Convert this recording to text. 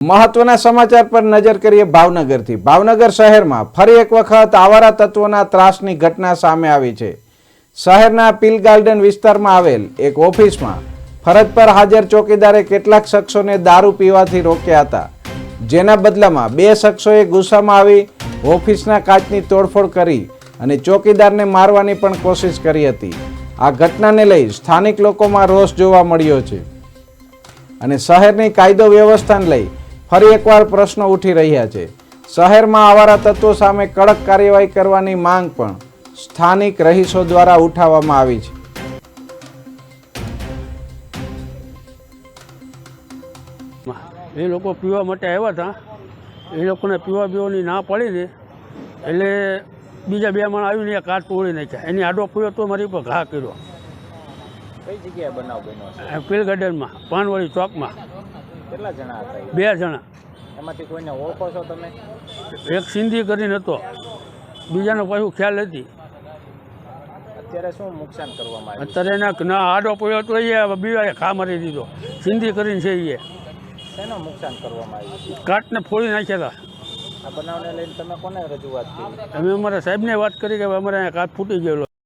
મહત્વના સમાચાર પર નજર કરીએ ભાવનગરથી. ભાવનગર શહેરમાં ફરી એક વખત આવારા તત્વોના ત્રાસની ઘટના સામે આવી છે. શહેરના પીલ ગાર્ડન વિસ્તારમાં આવેલ એક ઓફિસમાં ફરજ પર હાજર ચોકીદારે કેટલાક શખ્સોને દારૂ પીવાથી રોક્યા હતા. જેના બદલામાં બે શખ્સોએ ગુસ્સામાં આવી ઓફિસના કાચની તોડફોડ કરી અને ચોકીદારને મારવાની પણ કોશિશ કરી હતી. આ ઘટનાને લઈ સ્થાનિક લોકોમાં રોષ જોવા મળ્યો છે. અને શહેરની કાયદો વ્યવસ્થાને લઈ ફરી એકવાર પ્રશ્નો ઉઠી રહ્યા છે. શહેરમાં આવારા તત્વો સામે કડક કાર્યવાહી કરવાની માંગ પણ સ્થાનિક રહીશો દ્વારા ઉઠાવવામાં આવી છે. એ લોકો પીવા માટે આવ્યા હતા. એ લોકોને પીવા પીવાની ના પડી ને એટલે બીજા બે માણ આવીને એક કાચ તોડી નાખ્યા. એની આડો પીવો તો મારી ઉપર ઘા કર્યો. કઈ જગ્યાએ બનાવ બન્યો પીલ ગાર્ડનમાં પાનવાડી ચોકમાં. કેટલા જણા હતા બે જણા. એમાંથી કોઈને ઓળખો છો તમે? એક સિંધી કરીને હતો. બીજાનો પાછું ખ્યાલ હતી અત્યારે શું નુકસાન કરવામાં આવ્યું? અત્યારે એના ના આડો પડ્યો તો એ બીજા ખા મારી દીધો. સિંધી કરીને છે એ. શેનું નુકસાન કરવામાં આવ્યું કાચને ફોડી નાખ્યા હતા. આ બનાવને લઈને તમે કોને રજૂઆત કરી? અમે અમારા સાહેબને વાત કરી કે અમારે અહીંયા કાચ ફૂટી ગયેલો.